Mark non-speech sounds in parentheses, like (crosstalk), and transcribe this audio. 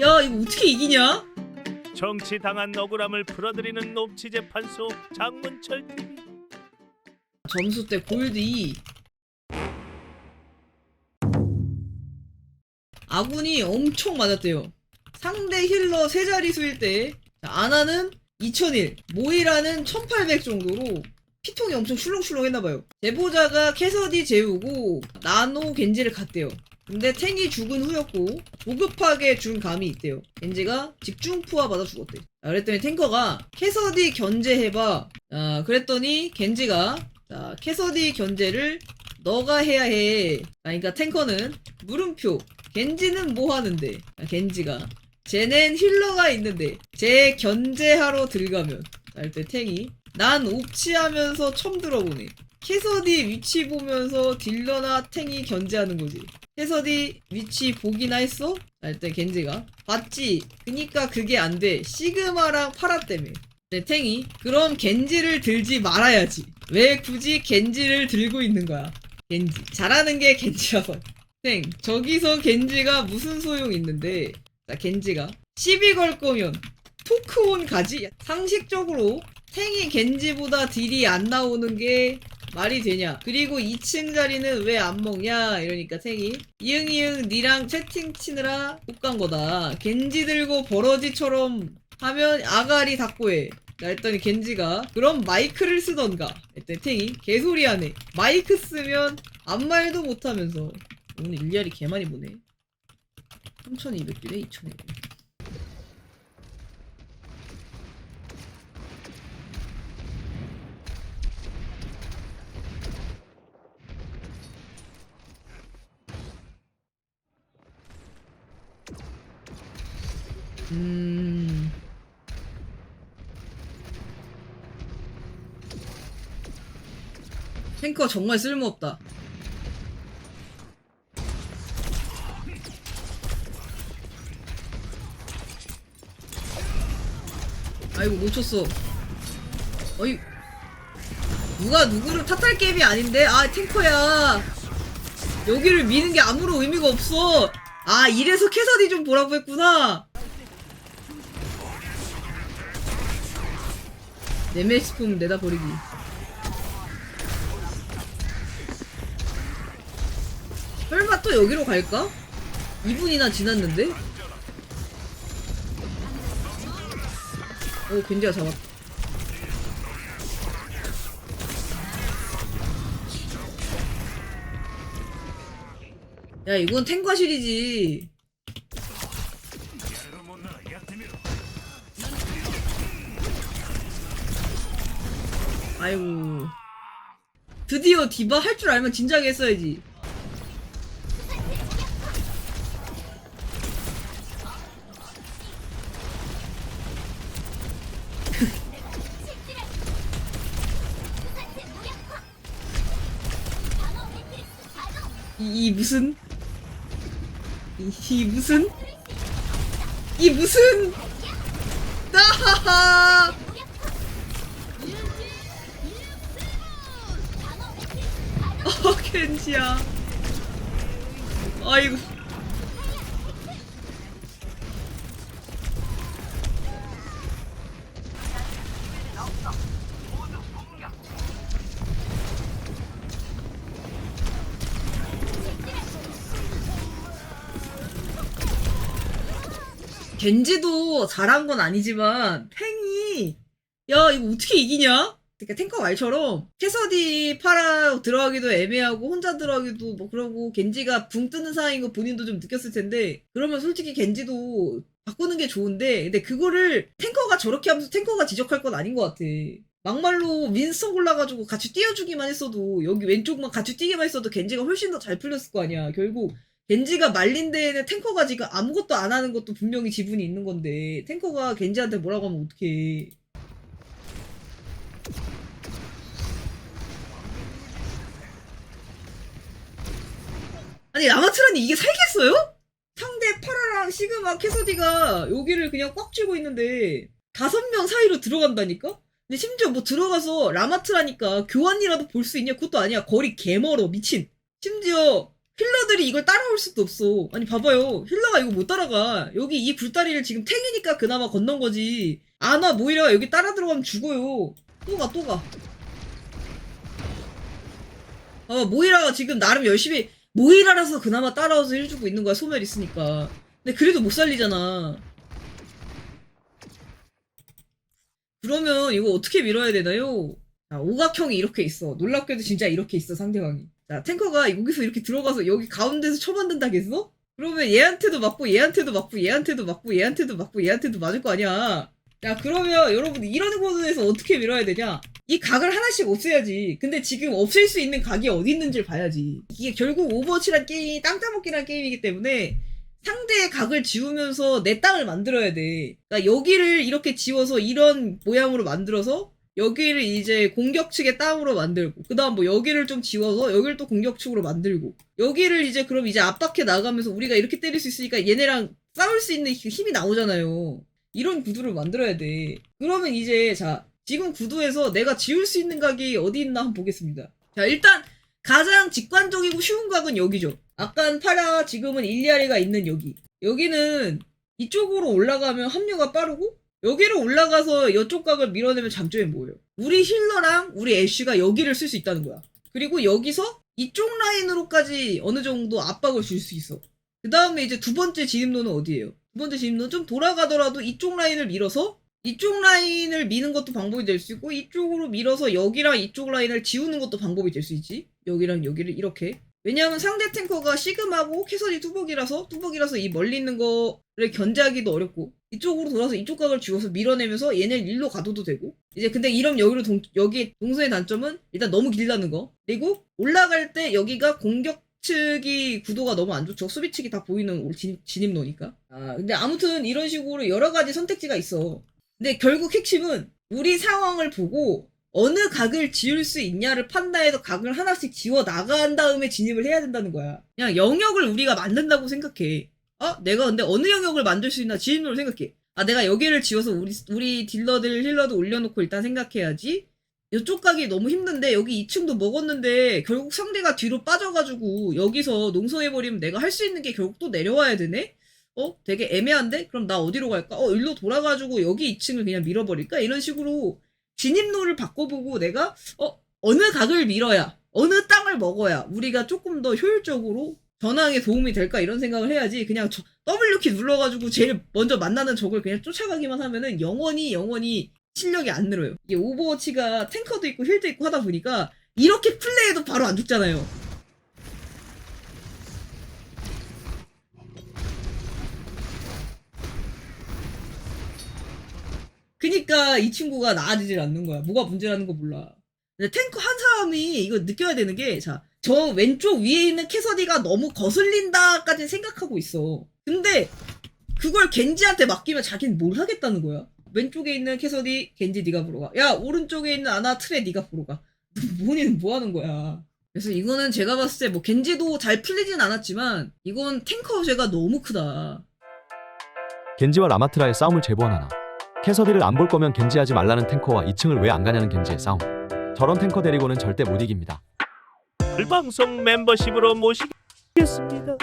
야 이거 어떻게 이기냐? 정치 당한 억울함을 풀어드리는 녹취 재판소 장문철 TV 점수 때 골드 2 아군이 엄청 많았대요. 상대 힐러 세 자릿수일 때. 자, 아나는 2001 모이라는 1800 정도로 피통이 엄청 출렁출렁 했나봐요. 제보자가 캐서디 재우고 나노 겐지를 갔대요 근데 탱이 죽은 후였고 조급하게 준 감이 있대요 겐지가 집중푸아 받아 죽었대 자, 그랬더니 탱커가 캐서디 견제해봐 아, 그랬더니 겐지가 자, 캐서디 견제를 너가 해야 해. 아, 그러니까 탱커는 물음표. 겐지는 뭐 하는데? 아, 겐지가. 쟤넨 힐러가 있는데, 쟤 견제하러 들어가면. 자, 이때 탱이. 난 옵치하면서 처음 들어보네. 캐서디 위치 보면서 딜러나 탱이 견제하는 거지. 캐서디 위치 보기나 했어? 자, 이때 겐지가. 봤지? 그니까 그게 안 돼. 시그마랑 파라 때문에. 네, 탱이 그럼 겐지를 들지 말아야지. 왜 굳이 겐지를 들고 있는 거야? 겐지 잘하는 게 겐지라서. 탱 저기서 겐지가 무슨 소용 있는데? 자 겐지가 시비 걸 거면 토크온 가지. 상식적으로 탱이 겐지보다 딜이 안 나오는 게 말이 되냐? 그리고 2층 자리는 왜 안 먹냐? 이러니까 탱이 이응 이응 니랑 채팅 치느라 못 간 거다. 겐지 들고 버러지처럼 하면 아가리 닫고 해. 나 했더니 겐지가 그럼 마이크를 쓰던가 했더니 탱이 개소리하네 마이크 쓰면 아무 말도 못하면서 오늘 일리알이 개 많이 보네 3200딜에 2200 음... 탱커 정말 쓸모없다. 아이고 놓쳤어. 어이 누가 누구를 탓할 게임이 아닌데 아 탱커야. 여기를 미는 게 아무런 의미가 없어. 아 이래서 캐서디 좀 보라고 했구나. 네메시품 내다 버리기. 설마 또 여기로 갈까? 2분이나 지났는데? 오, 겐지가 잡았다. 야, 이건 탱과 실이지. 아이고. 드디어 디바 할 줄 알면 진작에 했어야지. 이, 이 무슨 이, 이 무슨 이 무슨 나하하 어 켄지야. 아이고. 겐지도 잘한 건 아니지만 탱이. 야 이거 어떻게 이기냐? 그러니까 탱커 말처럼 캐서디 팔아 들어가기도 애매하고 혼자 들어가기도 뭐 그러고 겐지가 붕 뜨는 상황인 거 본인도 좀 느꼈을 텐데 그러면 솔직히 겐지도 바꾸는 게 좋은데 근데 그거를 탱커가 저렇게 하면서 탱커가 지적할 건 아닌 것 같아. 막말로 윈스턴 골라가지고 같이 띄워주기만 했어도 여기 왼쪽만 같이 뛰기만 했어도 겐지가 훨씬 더 잘 풀렸을 거 아니야. 결국 겐지가 말린 데에는 탱커가 지금 아무것도 안 하는 것도 분명히 지분이 있는 건데 탱커가 겐지한테 뭐라고 하면 어떡해 아니 라마트라니 이게 살겠어요? 상대 파라랑 시그마 캐서디가 여기를 그냥 꽉 쥐고 있는데 다섯 명 사이로 들어간다니까? 근데 심지어 뭐 들어가서 라마트라니까 교환이라도 볼 수 있냐? 그것도 아니야 거리 개멀어 미친 심지어 힐러들이 이걸 따라올 수도 없어. 아니 봐봐요. 힐러가 이거 못 따라가. 여기 이 굴다리를 지금 탱이니까 그나마 건넌 거지. 아나 모이라가 여기 따라 들어가면 죽어요. 또 가, 또 가. 아 모이라가 지금 나름 열심히 모이라라서 그나마 따라와서 힐 주고 있는 거야 소멸 있으니까. 근데 그래도 못 살리잖아. 그러면 이거 어떻게 밀어야 되나요? 자, 오각형이 이렇게 있어. 놀랍게도 진짜 이렇게 있어, 상대방이. 자, 탱커가 여기서 이렇게 들어가서 여기 가운데서 쳐맞는다겠어? 그러면 얘한테도 맞고, 얘한테도 맞고, 얘한테도 맞고, 얘한테도 맞고, 얘한테도 맞을 거 아니야. 야, 그러면 여러분, 이런 구도에서 어떻게 밀어야 되냐? 이 각을 하나씩 없애야지. 근데 지금 없앨 수 있는 각이 어디 있는지를 봐야지. 이게 결국 오버워치란 게임이 땅 따먹기란 게임이기 때문에 상대의 각을 지우면서 내 땅을 만들어야 돼. 그러니까 여기를 이렇게 지워서 이런 모양으로 만들어서 여기를 이제 공격 측의 땅으로 만들고 그다음 뭐 여기를 좀 지워서 여기를 또 공격 측으로 만들고 여기를 이제 그럼 이제 압박해 나가면서 우리가 이렇게 때릴 수 있으니까 얘네랑 싸울 수 있는 그 힘이 나오잖아요. 이런 구도를 만들어야 돼. 그러면 이제 자 지금 구도에서 내가 지울 수 있는 각이 어디 있나 한번 보겠습니다. 자 일단 가장 직관적이고 쉬운 각은 여기죠. 아깐 파라 지금은 일리아리가 있는 여기. 여기는 이쪽으로 올라가면 합류가 빠르고 여기로 올라가서 이쪽 각을 밀어내면 장점이 뭐예요? 우리 힐러랑 우리 애쉬가 여기를 쓸 수 있다는 거야. 그리고 여기서 이쪽 라인으로까지 어느 정도 압박을 줄 수 있어. 그 다음에 이제 두 번째 진입로는 어디예요? 두 번째 진입로는 좀 돌아가더라도 이쪽 라인을 밀어서 이쪽 라인을 미는 것도 방법이 될 수 있고 이쪽으로 밀어서 여기랑 이쪽 라인을 지우는 것도 방법이 될 수 있지. 여기랑 여기를 이렇게. 왜냐하면 상대 탱커가 시그마고 캐서디 뚜벅이라서 뚜벅이라서 이 멀리 있는 거를 견제하기도 어렵고 이쪽으로 돌아서 이쪽 각을 쥐어서 밀어내면서 얘네 일로 가둬도 되고. 이제 근데 이런 여기로 동, 여기 동선의 단점은 일단 너무 길다는 거. 그리고 올라갈 때 여기가 공격 측이 구도가 너무 안 좋죠. 수비 측이 다 보이는 우리 진입, 진입로니까. 아 근데 아무튼 이런 식으로 여러 가지 선택지가 있어 근데 결국 핵심은 우리 상황을 보고 어느 각을 지을 수 있냐를 판단해서 각을 하나씩 지워 나간 다음에 진입을 해야 된다는 거야. 그냥 영역을 우리가 만든다고 생각해. 아, 내가 근데 어느 영역을 만들 수 있나 진입로를 생각해. 아, 내가 여기를 지워서 우리 우리 딜러들 힐러도 올려놓고 일단 생각해야지. 이쪽 각이 너무 힘든데 여기 2층도 먹었는데 결국 상대가 뒤로 빠져가지고 여기서 농성해버리면 내가 할 수 있는 게 결국 또 내려와야 되네? 어? 되게 애매한데? 그럼 나 어디로 갈까? 어, 일로 돌아가지고 여기 2층을 그냥 밀어버릴까? 이런 식으로 진입로를 바꿔보고 내가 어 어느 각을 밀어야 어느 땅을 먹어야 우리가 조금 더 효율적으로 전황에 도움이 될까 이런 생각을 해야지 그냥 저, W키 눌러가지고 제일 먼저 만나는 적을 그냥 쫓아가기만 하면은 영원히 영원히 실력이 안 늘어요 이게 오버워치가 탱커도 있고 힐도 있고 하다 보니까 이렇게 플레이해도 바로 안 죽잖아요 그니까 이 친구가 나아지질 않는 거야. 뭐가 문제라는 거 몰라. 근데 탱커 한 사람이 이거 느껴야 되는 게, 자, 저 왼쪽 위에 있는 캐서디가 너무 거슬린다까지 생각하고 있어. 근데 그걸 겐지한테 맡기면 자기는 뭘 하겠다는 거야. 왼쪽에 있는 캐서디, 겐지 네가 보러 가. 야, 오른쪽에 있는 아나 트레 네가 보러 가. (laughs) 뭐니는 뭐 하는 거야. 그래서 이거는 제가 봤을 때 뭐 겐지도 잘 풀리진 않았지만 이건 탱커 죄가 너무 크다. 겐지와 라마트라의 싸움을 제보하나나 캐서디를 안 볼 거면 겐지하지 말라는 탱커와 2층을 왜 안 가냐는 겐지의 싸움 저런 탱커 데리고는 절대 못 이깁니다 불방송 멤버십으로 모시겠습니다.